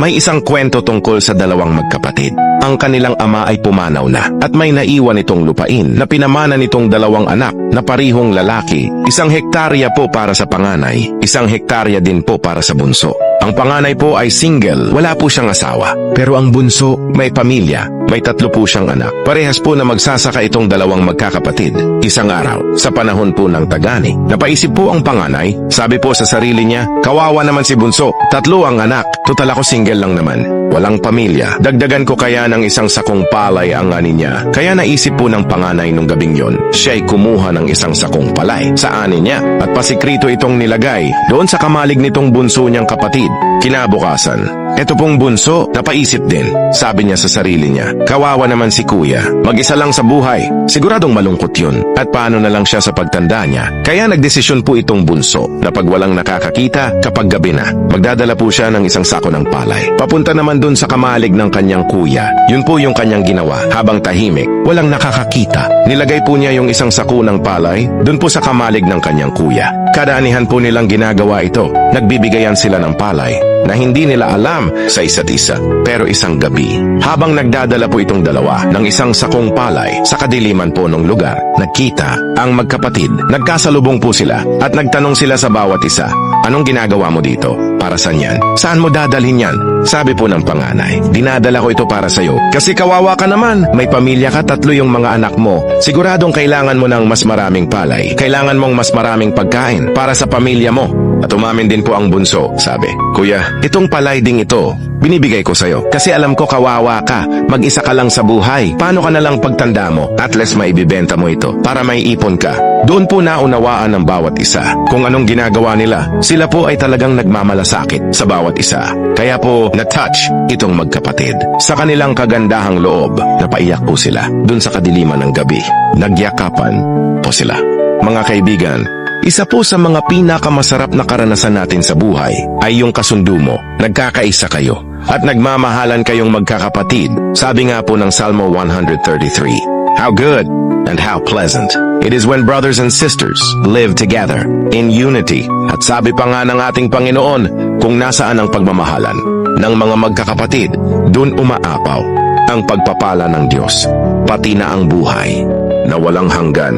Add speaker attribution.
Speaker 1: May isang kwento tungkol sa dalawang magkapatid. Ang kanilang ama ay pumanaw na at may naiwan itong lupain na pinamana nitong dalawang anak na parihong lalaki. Isang hektarya po para sa panganay, isang hektarya din po para sa bunso. Ang panganay po ay single, wala po siyang asawa. Pero ang bunso, may pamilya, may tatlo po siyang anak. Parehas po na magsasaka itong dalawang magkakapatid. Isang araw, sa panahon po ng tagani, napaisip po ang panganay, sabi po sa sarili niya, kawawa naman si bunso, tatlo ang anak, total ako single lang naman. Walang pamilya. Dagdagan ko kaya ng isang sakong palay ang ani niya. Kaya naisip po ng panganay nung gabing yon. Siya'y kumuha ng isang sakong palay sa ani niya at pasikrito itong nilagay doon sa kamalig nitong bunso niyang kapatid. Kinabukasan, eto pong bunso, napaisip din. Sabi niya sa sarili niya, kawawa naman si kuya. Mag-isa lang sa buhay. Siguradong malungkot yun. At paano na lang siya sa pagtanda niya. Kaya nagdesisyon po itong bunso na pag walang nakakakita, kapag gabi na, magdadala po siya ng isang sako ng palay. Papunta naman dun sa kamalig ng kanyang kuya. Yun po yung kanyang ginawa. Habang tahimik, walang nakakakita. Nilagay po niya yung isang sako ng palay dun po sa kamalig ng kanyang kuya. Kadaanihan po nilang ginagawa ito. Nagbibigayan sila ng palay na hindi nila alam sa isa't isa. Pero isang gabi, habang nagdadala po itong dalawa ng isang sakong palay sa kadiliman po ng lugar, nagkita ang magkapatid. Nagkasalubong po sila at nagtanong sila sa bawat isa, Anong ginagawa mo dito? Para saan yan? Saan mo dadalhin yan? Sabi po ng panganay, dinadala ko ito para sa'yo. Kasi kawawa ka naman. May pamilya ka, tatlo yung mga anak mo. Siguradong kailangan mo ng mas maraming palay. Kailangan mong mas maraming pagkain para sa pamilya mo. At umamin din po ang bunso, sabi. Kuya, itong palay ding ito, binibigay ko sa'yo. Kasi alam ko kawawa ka, mag-isa ka lang sa buhay. Paano ka na lang pagtanda mo? At least maibibenta mo ito para may ipon ka. Doon po naunawaan ng bawat isa kung anong ginagawa nila. Sila po ay talagang nagmamalasakit sa bawat isa. Kaya po na-touch itong magkapatid. Sa kanilang kagandahang loob, napaiyak po sila doon sa kadiliman ng gabi. Nagyakapan po sila. Mga kaibigan, isa po sa mga pinakamasarap na karanasan natin sa buhay ay yung kasundo mo. Nagkakaisa kayo at nagmamahalan kayong magkakapatid. Sabi nga po ng Salmo 133, How good and how pleasant it is when brothers and sisters live together in unity. At sabi pa nga ng ating Panginoon, kung nasaan ang pagmamahalan ng mga magkakapatid, dun umaapaw ang pagpapala ng Diyos, pati na ang buhay na walang hanggan.